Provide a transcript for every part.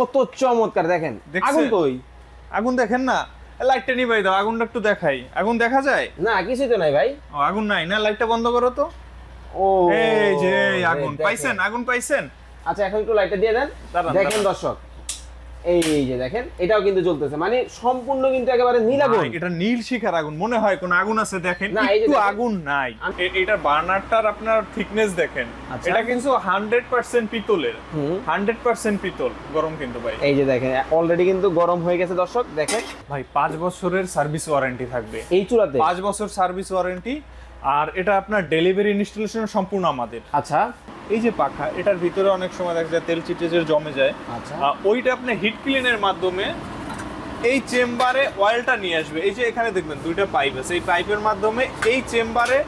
কত চমৎকার দেখেন। আগুন কই আগুন দেখেন না? লাইটটা নিভাই দাও আগুনটা একটু দেখাই। আগুন দেখা যায়? না কিছুই তো নাই ভাই। ও আগুন নাই না? লাইটটা বন্ধ করো তো। ও। এই যে আগুন। পাইছেন? আগুন পাইছেন? আচ্ছা এখন একটু লাইটটা দিয়ে দেন। দেখেন দর্শক। এই যে দেখেন এটাও কিন্তু জ্বলতেছে। মানে সম্পূর্ণ কিন্তু একেবারে নীল আগুন। এটা নীল শিখার আগুন। মনে হয় কোন আগুন আছে দেখেন। একটু আগুন নাই। আমি- এ- এটার বার্নারটার আপনার থিকনেস দেখেন। আচ্ছা। এটা কিন্তু হান্ড্রেড পার্সেন্ট পিতলের। হুম। হান্ড্রেড পার্সেন্ট পিতল। গরম কিন্তু ভাই। এই যে দেখেন অলরেডি কিন্তু গরম হয়ে গেছে দর্শক দেখেন। ভাই পাঁচ বছরের সার্ভিস ওয়ারেন্টি থাকবে। এই চুলাতে পাঁচ বছর সার্ভিস ওয়ারেন্টি আর এটা আপনার ডেলিভারি ইনস্টলেশন সম্পূর্ণ আমাদের। আচ্ছা। এই যে পাখা এটার ভিতরে অনেক সময় দেখা যায় তেল চিটে জমে যায়। আচ্ছা। ওইটা আপনি হিট ক্লিনের মাধ্যমে এই চেম্বারে অয়েলটা নিয়ে আসবে। এই যে এখানে দেখবেন দুইটা পাইপ আছে। এই পাইপের মাধ্যমে এই চেম্বারে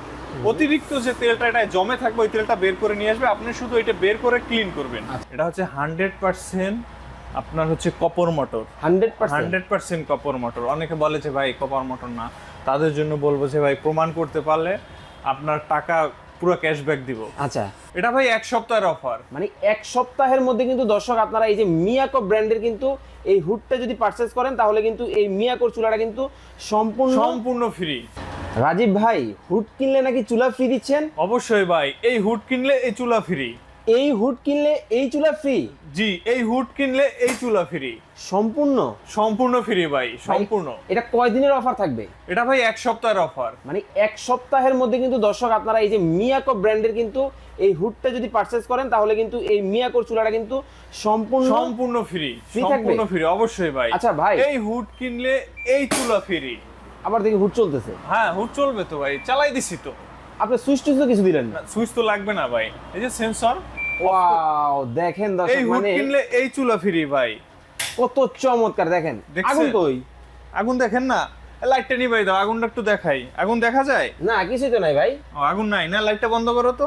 অতিরিক্ত যে তেলটা এটা জমে থাকবে ওই তেলটা বের করে নিয়ে আসবে। আপনি শুধু এটা বের করে ক্লিন করবেন। আচ্ছা। এটা হচ্ছে হান্ড্রেড পার্সেন্ট আপনার হচ্ছে copper motor hundred hundred percent copper motor অনেকে বলে যে ভাই কপার মোটর না। তাদের জন্য বলব যে ভাই প্রমাণ করতে পারলে আপনার টাকা পুরো ক্যাশব্যাক দিব। আচ্ছা। এটা ভাই এক সপ্তাহের অফার মানে এক সপ্তাহের মধ্যে কিন্তু দর্শক আপনারা এই যে মিয়াকো ব্র্যান্ডের কিন্তু এই হুডটা যদি পারচেস করেন তাহলে কিন্তু এই মিয়াকোর চুলাটা কিন্তু সম্পূর্ণ সম্পূর্ণ ফ্রি রাজীব ভাই হুড কিনলে নাকি চুলা ফ্রি দিচ্ছেন? অবশ্যই ভাই এই হুড কিনলে এই চুলা ফ্রি এই হুড কিনলে এই চুলা ফ্রি জি এই হুড কিনলে এই চুলা ফ্রি সম্পূর্ণ? সম্পূর্ণ ফ্রি ভাই সম্পূর্ণ। এটা কয় দিনের অফার থাকবে? এটা ভাই এক সপ্তাহের অফার মানে এক সপ্তাহের মধ্যে কিন্তু দর্শক আপনারা এই যে মিয়াকো ব্র্যান্ডের কিন্তু এই হুডটা যদি পারচেস করেন তাহলে কিন্তু এই মিয়াকোর চুলাটা কিন্তু সম্পূর্ণ সম্পূর্ণ ফ্রি সম্পূর্ণ ফ্রি অবশ্যই ভাই। আচ্ছা ভাই। এই হুড কিনলে এই চুলা ফ্রি আবার দেখি হুড চলতেছে। হ্যাঁ হুড চলবে তো ভাই চালাই দিছি তো। আপনি সুইচ টুইচ তো কিছু দিলেন না। সুইচ তো লাগবে না ভাই। এই যে সেন্সর ওয়াও দেখেন এই হুড মানে কিনলে এই চুলা ফ্রি ভাই। কত চমৎকার দেখেন? আগুন কই? আগুন দেখেন না? লাইটটা নিভাই দাও আগুনটা একটু দেখাই। আগুন দেখা যায়? না কিছুই তো নাই ভাই। ও আগুন নাই না? লাইটটা বন্ধ করো তো।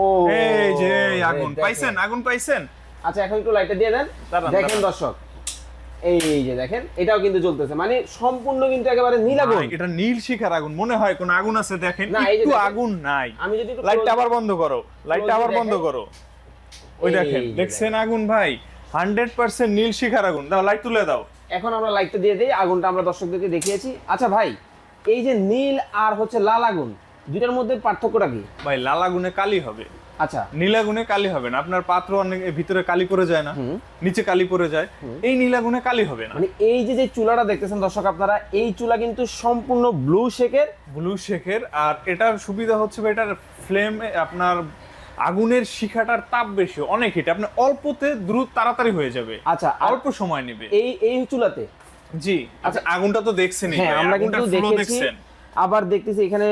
ও এই যে আগুন। পাইছেন? আগুন পাইছেন? আচ্ছা এখন একটু লাইটটা দিয়ে দেন। দেখেন দর্শক। এই যে দেখেন এটাও কিন্তু জ্বলতেছে। মানে সম্পূর্ণ কিন্তু একেবারে নীল আগুন। এটা নীল শিখার আগুন। মনে হয় কোন আগুন আছে দেখেন। একটু আগুন নাই। আমি যদি লাইটটা আবার বন্ধ করো। লাইটটা আবার বন্ধ করো। ওই দেখেন দেখছেন আগুন ভাই? হান্ড্রেড পার্সেন্ট নীল শিখার আগুন। দাও লাইট তুলে দাও। এখন আমরা লাইটটা দিয়ে দিই আগুনটা আমরা দর্শকদেরকে দেখিয়েছি। আচ্ছা ভাই এই যে নীল আর হচ্ছে লাল আগুন দুইটার মধ্যে পার্থক্যটা কি? ভাই লাল আগুনে কালি হবে। আচ্ছা। নীল আগুনে কালি হবে না আপনার পাত্র অনেক ভিতরে কালি পড়ে যায় না নিচে কালি পড়ে যায় এই নীল আগুনে কালি হবে না। মানে এই যে যে চুলাটা দেখতেছেন দর্শক আপনারা এই চুলা কিন্তু সম্পূর্ণ ব্লু শেকের ব্লু শেখের আর এটার সুবিধা হচ্ছে এটার ফ্লেম আপনার আগুনের শিখাটার তাপ বেশি অনেক হিট আপনার অল্পতে দ্রুত তাড়াতাড়ি হয়ে যাবে। আচ্ছা অল্প সময় নেবে। এই এই চুলাতে? জি আচ্ছা। আগুনটা তো হ্যাঁ ভাই, আমরা কিন্তু দেখেছি দেখছেন। আবার দেখতেছি এখানে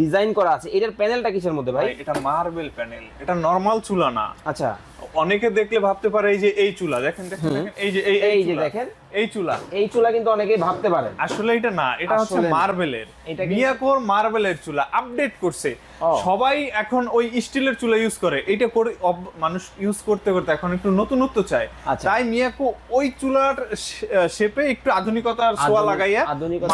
ডিজাইন করা আছে। এটার প্যানেলটা কিসের মধ্যে ভাই? এটা মার্বেল প্যানেল। এটা নরমাল চুলা না। আচ্ছা। অনেকে দেখলে ভাবতে পারে এই যে এই চুলা। দেখেন দেখেন দেখেন, এই যে এই এই যে দেখেন। এই চুলা। এই চুলা কিন্তু অনেকেই ভাবতে পারেন। আসলে এটা না এটা হচ্ছে মার্বেলের। মিয়াকোর মার্বেলের চুলা আপডেট করছে। সবাই এখন ওই স্টিলের চুলা ইউজ করে। এটা করে মানুষ ইউজ করতে করতে এখন একটু নতুনত্ব চায়। আচ্ছা। তাই মিয়াকো ওই চুলার শেপে একটু আধুনিকতার ছোঁয়া লাগাইয়া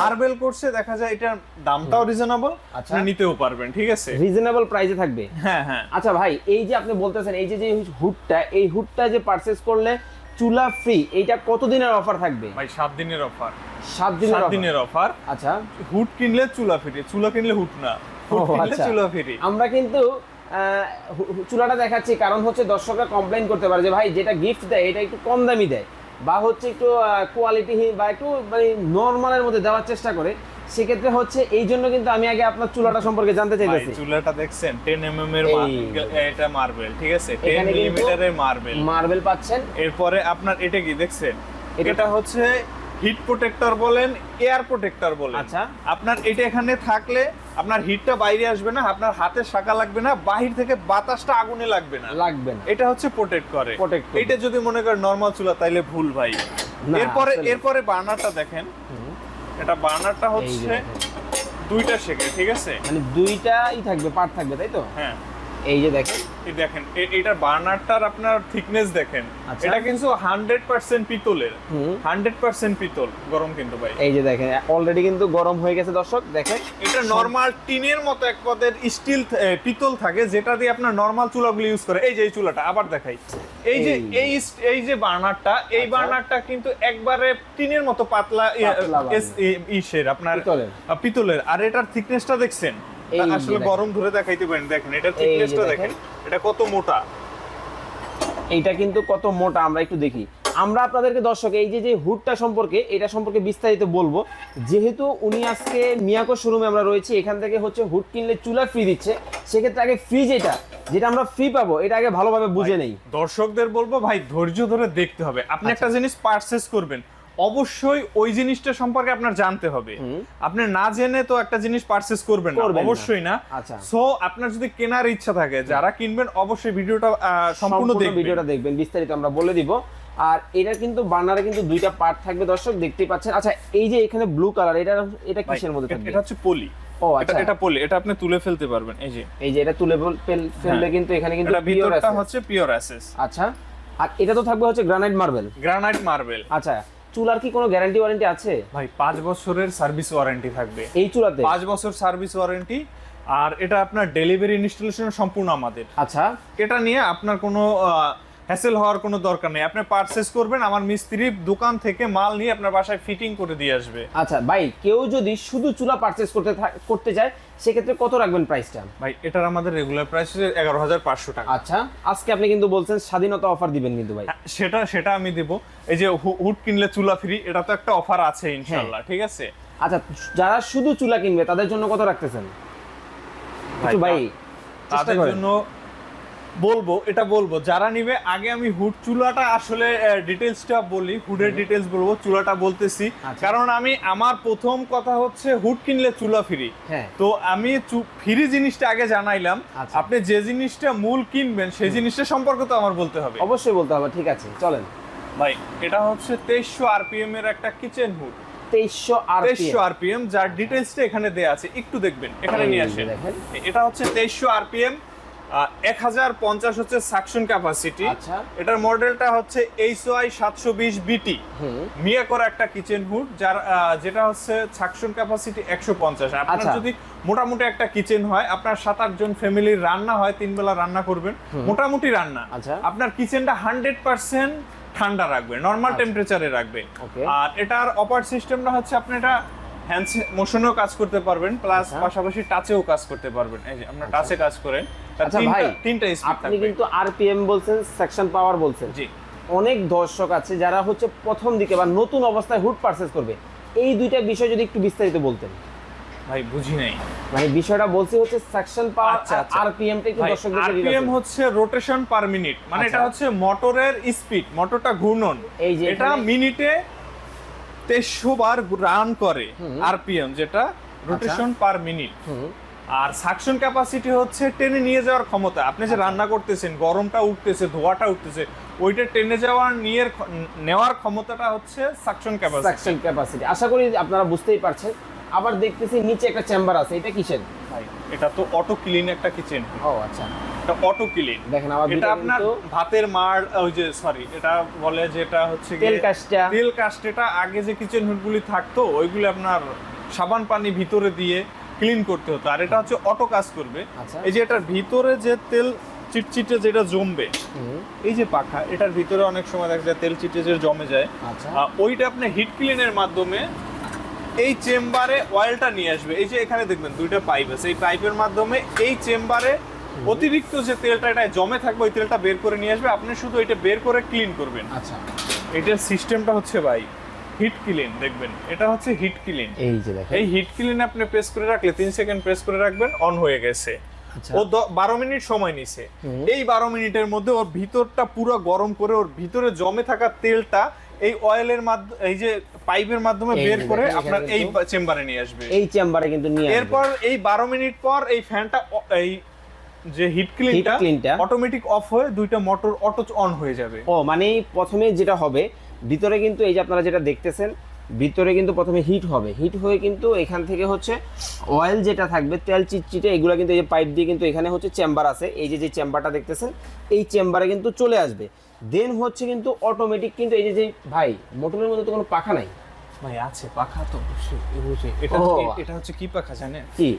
মার্বেল করছে। দেখা যায় এটার দামটাও রিজনেবল আচ্ছা। নিতেও পারবেন ঠিক আছে? রিজনেবল প্রাইসে থাকবে। হ্যাঁ হ্যাঁ। আচ্ছা ভাই এই যে আপনি বলতেছেন এই যে যে হুডটা এই হুডটা যে পারচেজ করলে চুলা ফ্রি এইটা কত দিনের অফার থাকবে? ভাই সাত দিনের অফার সাত দিনের সাত দিনের অফার আচ্ছা। হুড কিনলে চুলা ফ্রি চুলা কিনলে হুড না। হুড কিনলে আচ্ছা। চুলা ফ্রি আমরা কিন্তু চুলাটা দেখাচ্ছি কারণ হচ্ছে দর্শকরা কমপ্লেন করতে পারে যে ভাই যেটা গিফট দেয় এটা একটু কম দামি দেয়। বা হচ্ছে একটু কোয়ালিটিহীন বা একটু মানে নর্মালের মধ্যে দেওয়ার চেষ্টা করে। সেক্ষেত্রে হচ্ছে এই জন্য কিন্তু আমি আগে আপনার চুলাটা সম্পর্কে জানতে চাইতেছি। চুলাটা দেখছেন টেন এম এম এর এটা মার্বেল ঠিক আছে? টেন মিলিমিটারের মার্বেল মার্বেল পাচ্ছেন। এরপরে আপনার এটা কি দেখছেন? এটা- হচ্ছে হিট প্রোটেক্টর বলেন এয়ার প্রোটেক্টর বলেন। আচ্ছা। আপনার এটা এখানে থাকলে আপনার হিটটা বাইরে আসবে না আপনার হাতে শাখা লাগবে না বাহির থেকে বাতাসটা আগুনে লাগবে না। লাগবে না। এটা হচ্ছে প্রোটেক্ট করে। এটা যদি মনে করেন নরমাল চুলা তাইলে ভুল ভাই। এরপরে এরপরে বার্নারটা দেখেন। এটা বার্নারটা হচ্ছে দুইটা শেখে ঠিক আছে? মানে দুইটাই থাকবে পার্ট থাকবে তাই তো? হ্যাঁ। এই যে দেখেন এই দেখেন এ- এটার বার্নারটার আপনার থিকনেস দেখেন আচ্ছা। এটা কিন্তু হান্ড্রেড পার্সেন্ট পিতলের হুম। হান্ড্রেড পার্সেন্ট পিতল গরম কিন্তু ভাই এই যে দেখেন অলরেডি কিন্তু গরম হয়ে গেছে দর্শক দেখেন এটা নরমাল টিনের মতো এক পদের স্টিল পিতল থাকে যেটা দিয়ে আপনার নরমাল চুলাগুলো ইউজ করে এই যে এই চুলাটা আবার দেখাই এই যে এই। এই যে বার্নারটা এই আচ্ছা। বার্নারটা কিন্তু একবারে টিনের মতো পাতলা ইয়ে, ইসের আপনার পিতলের। পিতলের আর এটার থিকনেসটা দেখছেন আসলে গরম ধরে দেখাইতে পারেন। দেখেন যে থিকনেসটা দেখেন। এটা কত মোটা? এইটা কিন্তু কত মোটা আমরা একটু দেখি। আমরা আপনাদেরকে দর্শক এই যে যে হুডটা সম্পর্কে এটা সম্পর্কে বিস্তারিত বলব। যেহেতু উনি আজকে মিয়াকো শোরুমে আমরা রয়েছি এখান থেকে হচ্ছে হুড কিনলে চুলা ফ্রি দিচ্ছে। সেক্ষেত্রে আগে ফ্রিজ এটা যেটা আমরা ফ্রি পাবো এটা আগে ভালোভাবে বুঝে নেই। দর্শকদের বলব ভাই ধৈর্য ধরে দেখতে হবে। আপনি আচ্ছা। একটা জিনিস পারচেস করবেন। অবশ্যই ওই জিনিসটা সম্পর্কে আপনার জানতে হবে। আপনি না জেনে তো একটা জিনিস পারচেস করবেন না। অবশ্যই না। আচ্ছা। সো আপনার যদি কেনার ইচ্ছা থাকে যারা কিনবেন অবশ্যই ভিডিওটা সম্পূর্ণ দেখবেন। ভিডিওটা দেখবেন বিস্তারিত আমরা বলে দিব। আর এটা কিন্তু বার্নারে কিন্তু দুইটা পার্ট থাকবে দর্শক দেখতেই পাচ্ছেন। আচ্ছা এই যে এখানে ব্লু কালার এটা এটা কিসের মধ্যে থাকবে? এটা হচ্ছে পলি। ও আচ্ছা। এটা পলি এটা আপনি তুলে ফেলতে পারবেন এই যে। এই যে এটা তুলে ফেললে হ্যাঁ। কিন্তু এখানে কিন্তু pure ভিতরটা। হচ্ছে পিওর অ্যাসেস আচ্ছা। আর এটা তো থাকবে হচ্ছে গ্রানাইট মার্বেল গ্রানাইট মার্বেল আচ্ছা। চুলার কি কোনো গ্যারান্টি ওয়ারেন্টি আছে? ভাই পাঁচ বছরের সার্ভিস ওয়ারেন্টি থাকবে। এই চুলাতে? পাঁচ বছর সার্ভিস ওয়ারেন্টি আর এটা আপনার ডেলিভারি ইনস্টলেশন সম্পূর্ণ আমাদের। আচ্ছা। এটা নিয়ে আপনার কোনো হ্যাসেল হওয়ার কোনো দরকার নেই। আপনি পারচেস করবেন আমার মিস্ত্রি দোকান থেকে মাল নিয়ে আপনার বাসায় ফিটিং করে দিয়ে আসবে। আচ্ছা ভাই কেউ যদি শুধু চুলা পারচেস করতে করতে চায় সেক্ষেত্রে কত রাখবেন প্রাইসটা ভাই এটার আমাদের রেগুলার প্রাইস এগারো হাজার পাঁচশো টাকা। আচ্ছা আজকে আপনি কিন্তু বলছেন স্বাধীনতা অফার দিবেন কিন্তু ভাই। হ্যাঁ, সেটা সেটা আমি দেব। এই যে হুড কিনলে চুলা ফ্রি এটা তো একটা অফার আছে ইনশাল্লাহ ঠিক আছে? আচ্ছা যারা শুধু চুলা কিনবে তাদের জন্য কত রাখতেছেন? ভাই তাদের জন্য বলব এটা বলব যারা নিবে আগে আমি হুড চুলাটা আসলে ডিটেলসটা বলি হুডের ডিটেলস বলব চুলাটা বলতেছি। আচ্ছা। কারণ আমি আমার প্রথম কথা হচ্ছে হুড কিনলে চুলা ফ্রি হ্যাঁ। তো আমি ফ্রি জিনিসটা আগে জানাইলাম। আচ্ছা। আপনি যে জিনিসটা মূল কিনবেন সেই জিনিসটা সম্পর্কে তো আমার বলতে হবে। অবশ্যই বলতে হবে ঠিক আছে চলেন। ভাই এটা হচ্ছে তেইশশো আরপিএম এর একটা কিচেন হুড তেইশশো তেইশশো আরপিএম যার ডিটেলসটা এখানে দেয়া আছে একটু দেখবেন এখানে নিয়ে আসেন। এটা হচ্ছে তেইশশো আরপিএম এক হাজার পঞ্চাশ হচ্ছে সাকশন ক্যাপাসিটি আচ্ছা। এটার মডেলটা হচ্ছে এইচ ওয়াই সাতশো বিশ বিটি মিয়া করা একটা কিচেন হুড যার যেটা হচ্ছে সাকশন ক্যাপাসিটি একশো পঞ্চাশ। আপনার আচ্ছা। যদি মোটামুটি একটা কিচেন হয় আপনার সাত আট জন ফ্যামিলির রান্না হয় তিন বেলা রান্না করবেন। মোটামুটি রান্না। আচ্ছা। আপনার কিচেনটা হান্ড্রেড পার্সেন্ট ঠান্ডা রাখবে নর্মাল। টেম্পারেচারে রাখবে। আর এটার অপার সিস্টেমটা হচ্ছে আপনি এটা হ্যান্ড মোশনেও কাজ করতে পারবেন প্লাস আচ্ছা। পাশাপাশি টাচেও কাজ করতে পারবেন। এই যে আপনার টাচে কাজ করেন আচ্ছা তিনটা- ভাই তিনটা স্পিড আপনি কিন্তু আরপিএম বলছেন সেকশন পাওয়ার বলছেন। জি। অনেক দর্শক আছে যারা হচ্ছে প্রথম দিকে বা নতুন অবস্থায় হুড পারচেস করবে। এই দুইটা বিষয় যদি একটু বিস্তারিত বলতেন। ভাই বুঝি নাই। মানে বিষয়টা বলছি হচ্ছে সেকশন পাওয়ার আচ্ছা, আচ্ছা। আরপিএম টা একটু দর্শকদের আরপিএম হচ্ছে রোটেশন পার মিনিট মানে আচ্ছা। এটা হচ্ছে মোটরের স্পিড মোটরটা ঘূর্ণন। এই যে এটা মিনিটে তেইশশো বার রান করে আরপিএম যেটা রোটেশন পার মিনিট আর সাকশন ক্যাপাসিটি হচ্ছে টেনে নিয়ে যাওয়ার ক্ষমতা। আপনি আচ্ছা। যে রান্না করতেছেন গরমটা উঠতেছে ধোয়াটা উঠতেছে ওইটা টেনে যাওয়ার নিয়ে নেওয়ার ক্ষমতাটা হচ্ছে সাকশন ক্যাপাসিটি সেকশন ক্যাপাসিটি আশা করি আপনারা বুঝতেই পারছেন। আবার দেখতেছি নিচে একটা চেম্বার আছে এটা কিসের? এটা তো অটো ক্লিন একটা কিচেন ও আচ্ছা। এটা অটো ক্লিন দেখেন আমার এটা আপনার ভাতের মার ওই যে সরি এটা বলে যেটা হচ্ছে তেল তেল কাস্টেটা আগে যে কিচেন হুডগুলি থাকতো ওইগুলি আপনার সাবান পানি ভিতরে দিয়ে ক্লিন করতে হতো। আর এটা হচ্ছে অটো কাজ করবে। আচ্ছা। এই যে এটার ভিতরে যে তেল চিটচিটে যেটা জমবে এই যে পাখা এটার ভিতরে অনেক সময় দেখা যায় তেল চিটে যে জমে যায়। আচ্ছা। ওইটা আপনি হিট ক্লিনের মাধ্যমে এই চেম্বারে অয়েলটা নিয়ে আসবে। এই যে এখানে দেখবেন দুইটা পাইপ আছে। এই পাইপের মাধ্যমে এই চেম্বারে অতিরিক্ত যে তেলটা এটা জমে থাকবে ওই তেলটা বের করে নিয়ে আসবে। আপনি শুধু এটা বের করে ক্লিন করবেন। আচ্ছা। এটার সিস্টেমটা হচ্ছে ভাই হিট ক্লিন দেখবেন। এটা হচ্ছে হিট ক্লিন এই যে দেখেন। এই হিট ক্লিন আপনি প্রেস করে রাখলে তিন সেকেন্ড প্রেস করে রাখবেন অন হয়ে গেছে। আচ্ছা। ও দ- বারো মিনিট সময় নিছে। এই বারো মিনিটের মধ্যে ওর ভিতরটা পুরো গরম করে ওর ভিতরে জমে থাকা তেলটা এই অয়েলের মাধ্যমে এই যে পাইপের মাধ্যমে বের করে আপনার এই চেম্বারে নিয়ে আসবে। এই চেম্বারে কিন্তু নিয়ে এরপর এই বারো মিনিট পর এই ফ্যানটা এই যে হিট ক্লিনটা ক্লিনটা। অটোমেটিক অফ হয়ে দুইটা মোটর অটো অন হয়ে যাবে। ও মানে প্রথমে যেটা হবে ভিতরে কিন্তু এই যে আপনারা যেটা দেখতেছেন ভিতরে কিন্তু প্রথমে হিট হবে। হিট হয়ে কিন্তু এখান থেকে হচ্ছে অয়েল যেটা থাকবে তেল চিটচিটে এগুলো কিন্তু এই যে পাইপ দিয়ে কিন্তু এখানে হচ্ছে চেম্বার আছে। এই যে যে চেম্বারটা দেখতেছেন এই চেম্বারে কিন্তু চলে আসবে। দেন হচ্ছে কিন্তু অটোমেটিক কিন্তু এই যে যে ভাই মোটরের মধ্যে তো কোনো পাখা নাই। ভাই আছে পাখা তো। এটা। এটা হচ্ছে কি পাখা জানেন? কি?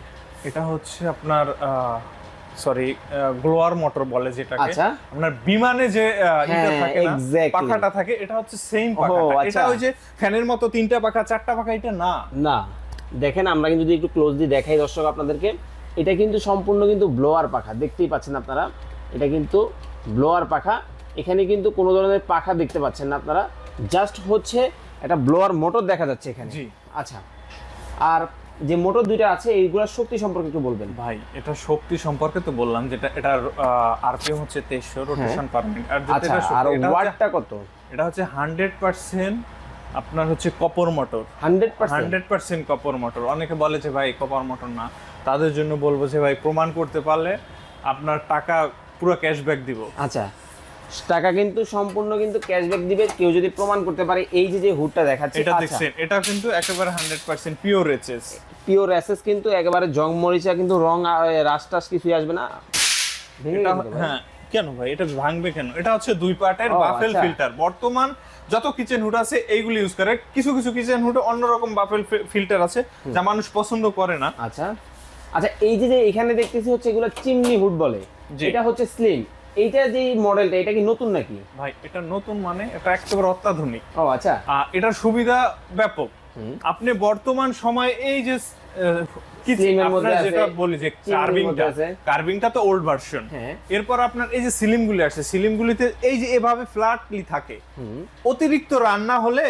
এটা হচ্ছে আপনার সরি গ্লোয়ার মোটর বলে যেটাকে। আচ্ছা। আপনার বিমানে যে ইটা হ্যাঁ, থাকে না পাখাটা থাকে এটা হচ্ছে সেম ও, পাখা এটা আচ্ছা। ওই যে ফ্যানের মতো তিনটা পাখা চারটা পাখা এটা না। না। দেখেন আমরা কিন্তু যদি একটু ক্লোজলি দেখাই দর্শক আপনাদেরকে এটা কিন্তু সম্পূর্ণ কিন্তু ব্লোয়ার পাখা। দেখতেই পাচ্ছেন আপনারা এটা কিন্তু ব্লোয়ার পাখা। এখানে কিন্তু কোনো ধরনের পাখা দেখতে পাচ্ছেন না আপনারা। জাস্ট হচ্ছে একটা ব্লোয়ার মোটর দেখা যাচ্ছে এখানে। আচ্ছা। আর যে মোটর দুইটা আছে এইগুলোর শক্তি সম্পর্কে একটু বলবেন। ভাই এটা শক্তি সম্পর্কে তো বললাম যেটা এটার আরপিএম হচ্ছে তেইশশো রোটেশন পার মিনিট আর যেটা আচ্ছা এটা আর ওয়াটটা কত? এটা হচ্ছে হান্ড্রেড পার্সেন্ট আপনার হচ্ছে copper motor hundred percent hundred percent copper motor অনেকে বলে যে ভাই কপার মোটর না। তাদের জন্য বলব যে ভাই প্রমাণ করতে পারলে আপনার টাকা পুরো ক্যাশব্যাক দিব। আচ্ছা টাকা কিন্তু সম্পূর্ণ কিন্তু ক্যাশব্যাক দিবে কেউ যদি প্রমাণ করতে পারে এই যে যে হুডটা দেখাচ্ছে। এটা আচ্ছা। দেখছেন এটা কিন্তু একেবারে hundred percent pure HS pure assess কিন্তু একেবারে জং মরিচা কিন্তু রং রাস্টাস কিছুই আসবে না। হ্যাঁ কেন ভাই? এটা ভাঙবে কেন? এটা হচ্ছে দুই পার্টের বাফেল আচ্ছা। ফিল্টার বর্তমান যত কিচেন হুড আছে এইগুলি ইউজ করে। কিছু কিছু কিচেন হুডে অন্যরকম বাফেল ফিল্টার আছে যা মানুষ পছন্দ করে না। আচ্ছা। আচ্ছা এই যে যে এখানে দেখতেছি হচ্ছে এগুলো চিমনি হুড বলে। এটা হচ্ছে স্লিম এইটা যে মডেলটা এটা কি নতুন নাকি? ভাই এটা নতুন মানে এটা একেবারে অত্যাধুনিক। ও আচ্ছা। এটার সুবিধা ব্যাপক। আপনি বর্তমান সময়ে এই যে কার্ভিংটা তো ওল্ড ভার্সন হ্যাঁ। এরপর আপনার এই যে সিলিমগুলি আসে সিলিমগুলিতে এই যে এভাবে ফ্ল্যাটলি থাকে অতিরিক্ত রান্না হলে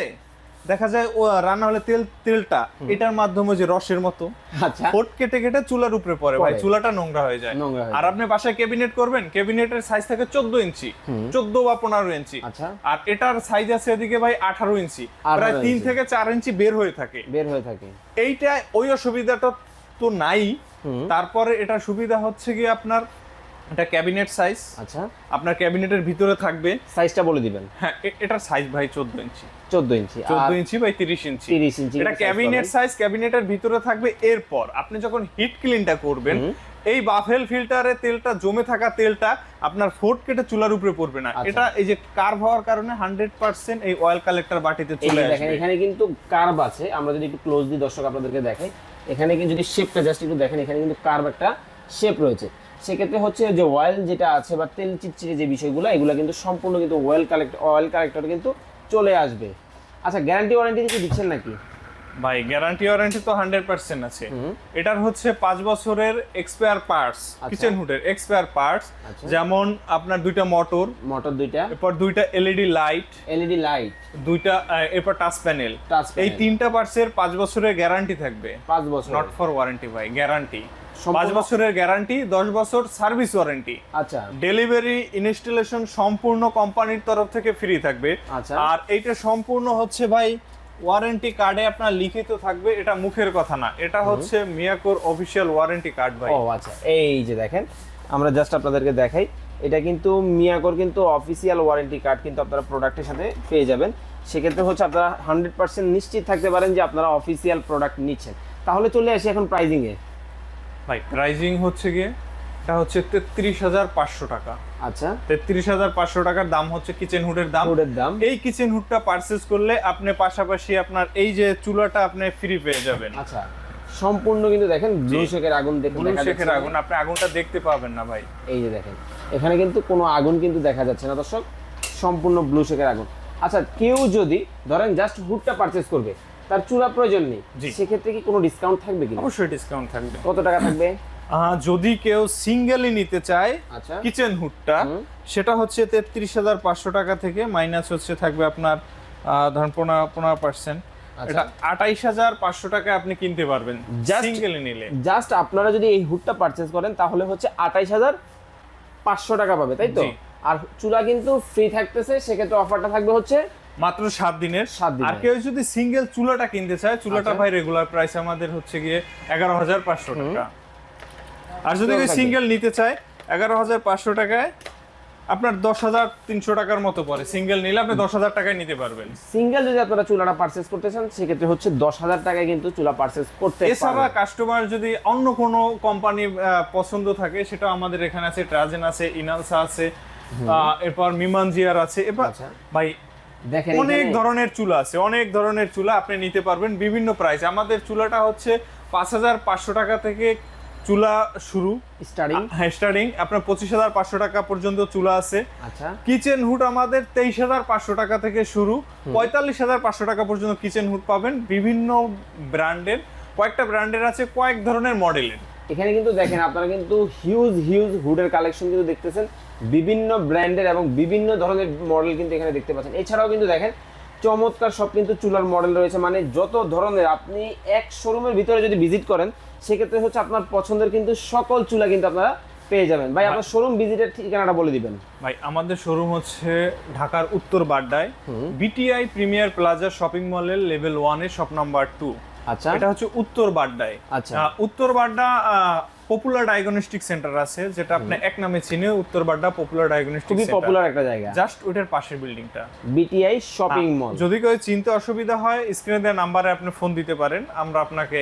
দেখা যায় ও রান্না হলে তেল তেলটা এটার মাধ্যমে যে রসের মতো আচ্ছা। ফোট কেটে কেটে চুলার উপরে পড়ে ভাই চুলাটা নোংরা হয়ে যায়। আর আপনি বাসায় ক্যাবিনেট করবেন ক্যাবিনেটের সাইজ থাকে চোদ্দ ইঞ্চি চোদ্দ বা পনেরো ইঞ্চি। আচ্ছা। আর এটার সাইজ আছে এদিকে ভাই আঠারো ইঞ্চি। প্রায় তিন থেকে চার ইঞ্চি বের হয়ে থাকে। বের হয়ে থাকে। এইটা ওই অসুবিধাটা তো নাই। তারপরে এটা সুবিধা হচ্ছে কি আপনার এটা ক্যাবিনেট সাইজ আচ্ছা। আপনার ক্যাবিনেটের ভিতরে থাকবে। সাইজটা বলে দিবেন। হ্যাঁ এটার সাইজ ভাই চোদ্দ ইঞ্চি। চোদ্দ ইঞ্চি। চোদ্দ আর ইঞ্চি বাই তিরিশ ইঞ্চি। 30 ইঞ্চি এটা ক্যাবিনেট সাইজ ক্যাবিনেটের ভিতরে থাকবে। এরপর আপনি যখন হিট ক্লিনটা করবেন এই বাফেল ফিল্টারে তেলটা জমে থাকা তেলটা আপনার ফোট কেটে চুলার উপরে পড়বে না। আচ্ছা। এটা এই যে কার্ভ হওয়ার কারণে হান্ড্রেড পার্সেন্ট এই অয়েল কালেক্টর বাটিতে চলে যে দেখেন এখানে কিন্তু কার্ভ আছে। আমরা যদি একটু ক্লোজলি দর্শক আপনাদেরকে দেখাই এখানে কিন্তু যদি শেপটা জাস্ট একটু দেখেন এখানে কিন্তু কার্ভ একটা শেপ রয়েছে। সেক্ষেত্রে হচ্ছে যে অয়েল যেটা আছে বা তেল চিটচিটে যে বিষয়গুলো এগুলো কিন্তু সম্পূর্ণ কিন্তু অয়েল কালেক্ট অয়েল কালেক্টর কিন্তু চলে আসবে। আচ্ছা গ্যারান্টি ওয়ারেন্টি কিছু দিচ্ছেন নাকি? ভাই গ্যারান্টি ওয়ারেন্টি তো হান্ড্রেড পার্সেন্ট আছে। এটার হচ্ছে পাঁচ বছরের এক্সপায়ার পার্টস কিচেন হুডের এক্সপায়ার পার্টস। যেমন আপনার দুইটা মোটর মোটর দুইটা। এরপর দুইটা এলইডি লাইট এলইডি লাইট দুইটা এরপর টাচ প্যানেল এই তিনটা পার্টসের পাঁচ বছরের গ্যারান্টি থাকবে। পাঁচ বছর নট ফর ওয়ারেন্টি ভাই গ্যারান্টি পাঁচ বছরের গ্যারান্টি দশ বছর সার্ভিস ওয়ারেন্টি আচ্ছা। ডেলিভারি ইনস্টলেশন সম্পূর্ণ কোম্পানির তরফ থেকে ফ্রি থাকবে। আচ্ছা। আর এইটা সম্পূর্ণ হচ্ছে ভাই ওয়ারেন্টি কার্ডে আপনার লিখিত থাকবে এটা মুখের কথা না। এটা হচ্ছে মিয়াকোর অফিসিয়াল ওয়ারেন্টি কার্ড ভাই। ও আচ্ছা। এই যে দেখেন আমরা জাস্ট আপনাদেরকে দেখাই। এটা কিন্তু মিয়াকোর কিন্তু অফিসিয়াল ওয়ারেন্টি কার্ড কিন্তু আপনারা প্রোডাক্টের সাথে পেয়ে যাবেন। সেক্ষেত্রে হচ্ছে আপনারা হান্ড্রেড পার্সেন্ট নিশ্চিত থাকতে পারেন যে আপনারা অফিসিয়াল প্রোডাক্ট নিচ্ছেন। তাহলে চলে আসি এখন প্রাইজিংয়ে ভাই প্রাইজিং হচ্ছে গিয়ে এটা হচ্ছে তেত্রিশ হাজার পাঁচশো টাকা। আচ্ছা। তেত্রিশ হাজার পাঁচশো টাকার দাম হচ্ছে কিচেন হুডের দাম। ফুডের দাম। এই কিচেন হুডটা পারচেজ করলে আপনি পাশাপাশি আপনার এই যে চুলাটা আপনি ফ্রি পেয়ে যাবেন। আচ্ছা। সম্পূর্ণ কিন্তু দেখেন ব্লু শেকের আগুন দেখুন ব্লু দেখা আগুন আপনি আগুনটা দেখতে পাবেন না ভাই। এই যে দেখেন এখানে কিন্তু কোনো আগুন কিন্তু দেখা যাচ্ছে না দর্শক সম্পূর্ণ ব্লু শেকের আগুন। আচ্ছা কেউ যদি ধরেন জাস্ট হুডটা পারচেজ করবে তার চুলা প্রয়োজন নেই। সেক্ষেত্রে কি কোনো ডিসকাউন্ট থাকবে কি অবশ্যই ডিসকাউন্ট থাকবে। কত টাকা থাকবে? যদি কেউ সিঙ্গেলই নিতে চায় আচ্ছা। কিচেন হুডটা সেটা হচ্ছে তেত্রিশ হাজার পাঁচশো টাকা থেকে মাইনাস হচ্ছে থাকবে আপনার ধরেন পনেরো পনেরো পার্সেন্ট আচ্ছা। এটা আঠাইশ হাজার পাঁচশো টাকায় আপনি কিনতে পারবেন Just- সিঙ্গেলি নিলে। জাস্ট আপনারা যদি এই হুডটা পারচেজ করেন তাহলে হচ্ছে আঠাইশ হাজার পাঁচশো টাকা পাবে তাই তো? আর চুলা কিন্তু ফ্রি থাকতেছে সেক্ষেত্রে অফারটা থাকবে হচ্ছে মাত্র সাত দিনের। আর কেউ যদি সিঙ্গেল চুলাটা কিনতে চায় চুলাটা আচ্ছা। ভাই রেগুলার প্রাইস আমাদের হচ্ছে গিয়ে এগারো হাজার পাঁচশো টাকা। আর যদি কেউ সিঙ্গেল নিতে চায় এগারো হাজার পাঁচশো টাকায় আপনার দশ হাজার তিনশো টাকার মতো পড়ে। সিঙ্গেল নিলে আপনি দশ হাজার টাকায় নিতে পারবেন। সিঙ্গেল যদি আপনারা চুলাটা পারচেস করতে চান সেক্ষেত্রে হচ্ছে দশ হাজার টাকায় কিন্তু চুলা পারচেস করতে এছাড়া কাস্টমার যদি অন্য কোনো কোম্পানি পছন্দ থাকে সেটা আমাদের এখানে আছে ট্রাজেন আছে ইনালসা আছে এরপর মিমানজিয়ার আছে। এবার। ভাই দেখেন অনেক ধরনের চুলা আছে অনেক ধরনের চুলা আপনি নিতে পারবেন বিভিন্ন প্রাইস আমাদের চুলাটা হচ্ছে পাঁচ হাজার পাঁচশো টাকা থেকে চুলা শুরু। স্টার্টিং হ্যাঁ স্টার্টিং আপনার পঁচিশ হাজার পাঁচশো টাকা পর্যন্ত চুলা আছে। আচ্ছা। কিচেন হুড আমাদের তেইশ হাজার পাঁচশো টাকা থেকে শুরু। পঁয়তাল্লিশ হাজার পাঁচশো টাকা পর্যন্ত কিচেন হুড পাবেন। বিভিন্ন ব্র্যান্ডের কয়েকটা ব্র্যান্ডের আছে কয়েক ধরনের মডেলের এখানে কিন্তু দেখেন আপনারা কিন্তু হিউজ হিউজ হুডের কালেকশন কিন্তু দেখতেছেন। বিভিন্ন ব্র্যান্ডের এবং বিভিন্ন ধরনের মডেল কিন্তু এখানে দেখতে পাচ্ছেন। এছাড়াও কিন্তু দেখেন চমৎকার সব কিন্তু চুলার মডেল রয়েছে। মানে যত ধরনের আপনি এক শোরুমের ভিতরে যদি ভিজিট করেন সেক্ষেত্রে হচ্ছে আপনার পছন্দের কিন্তু সকল চুলা কিন্তু আপনারা পেয়ে যাবেন। ভাই আপনার শোরুম ভিজিটের ঠিকানাটা বলে দিবেন। ভাই আমাদের শোরুম হচ্ছে ঢাকার উত্তর বাড্ডায়। বিটিআই প্রিমিয়ার প্লাজা শপিং মলের লেভেল ওয়ানের শপ নাম্বার টু আচ্ছা। এটা হচ্ছে উত্তর বাড্ডায়। আচ্ছা। উত্তর বাড্ডা পপুলার ডায়াগনস্টিক সেন্টার আছে যেটা আপনি এক নামে চিনে উত্তর বাড্ডা পপুলার ডায়াগনস্টিক খুবই পপুলার একটা জায়গা। জাস্ট ওইটার পাশের বিল্ডিংটা বিটিআই শপিং মল যদি কেউ চিনতে অসুবিধা হয় স্ক্রিনে দেওয়া নাম্বারে আপনি ফোন দিতে পারেন আমরা আপনাকে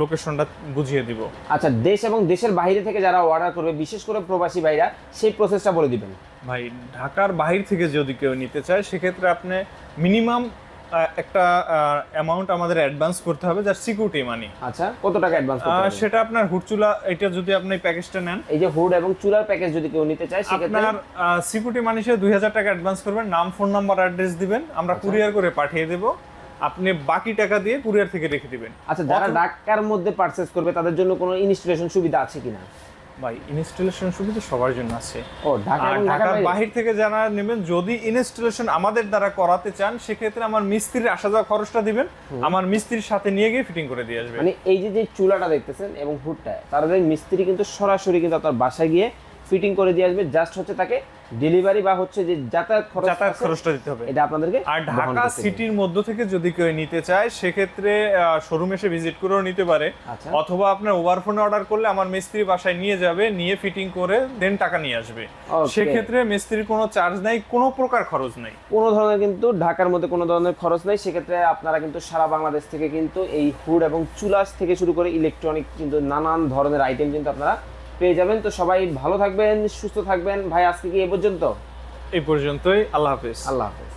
লোকেশনটা বুঝিয়ে দিব। আচ্ছা দেশ এবং দেশের বাইরে থেকে যারা অর্ডার করবে বিশেষ করে প্রবাসী ভাইরা সেই প্রসেসটা বলে দিবেন। ভাই ঢাকার বাহির থেকে যদি কেউ নিতে চায় সেক্ষেত্রে আপনি মিনিমাম একটা অ্যামাউন্ট আমাদের অ্যাডভান্স করতে হবে যার সিকিউরিটি মানি আচ্ছা কত টাকা অ্যাডভান্স করতে হবে? সেটা আপনার হুটচুলা এটা যদি আপনি প্যাকেজটা নেন। এই যে হুড এবং চুলার প্যাকেজ যদি কেউ নিতে চায় সেক্ষেত্রে আপনার সিকিউরিটি মানি হিসেবে দুই হাজার টাকা অ্যাডভান্স করবেন নাম ফোন নাম্বার অ্যাড্রেস দিবেন আমরা আচ্ছা। কুরিয়ার করে পাঠিয়ে দেব। আপনি বাকি টাকা দিয়ে কুরিয়ার থেকে রেখে দিবেন। আচ্ছা যারা ঢাকার মধ্যে পারচেস করবে তাদের জন্য কোনো ইনস্টলেশন সুবিধা আছে কিনা? ভাই ইনস্টলেশন সুবিধা সবার জন্য আছে। ও ঢাকার ঢাকার বাহির থেকে যারা নেবেন যদি ইনস্টলেশন আমাদের দ্বারা করাতে চান সেক্ষেত্রে আমার মিস্ত্রির আসা যাওয়া খরচটা দিবেন। আমার মিস্ত্রির সাথে নিয়ে গিয়ে ফিটিং করে দিয়ে আসবে। মানে এই যে যে চুলাটা দেখতেছেন এবং হুডটা তার মিস্ত্রি কিন্তু সরাসরি কিন্তু আপনার বাসায় গিয়ে ফিটিং করে দিয়ে আসবে জাস্ট হচ্ছে তাকে ডেলিভারি বা হচ্ছে যে যাতায়াত খরচ যাতায়াত খরচটা দিতে হবে। এটা আপনাদেরকে আর ঢাকা সিটির মধ্য থেকে যদি কেউ নিতে চায় সেক্ষেত্রে শোরুম এসে ভিজিট করেও নিতে পারে। আচ্ছা। অথবা আপনার ওভার ফোনে অর্ডার করলে আমার মিস্ত্রি বাসায় নিয়ে যাবে নিয়ে ফিটিং করে দেন টাকা নিয়ে আসবে. সেক্ষেত্রে মিস্ত্রির কোনো চার্জ নাই কোনো প্রকার খরচ নাই। কোনো ধরনের কিন্তু ঢাকার মধ্যে কোনো ধরনের খরচ নেই সেক্ষেত্রে আপনারা কিন্তু সারা বাংলাদেশ থেকে কিন্তু এই হুড এবং চুলাস থেকে শুরু করে ইলেকট্রনিক কিন্তু নানান ধরনের আইটেম কিন্তু আপনারা পেয়ে যাবেন। তো সবাই ভালো থাকবেন সুস্থ থাকবেন। ভাই আজকে কি এ পর্যন্ত? এই পর্যন্তই। আল্লাহ হাফিজ। আল্লাহ হাফেজ।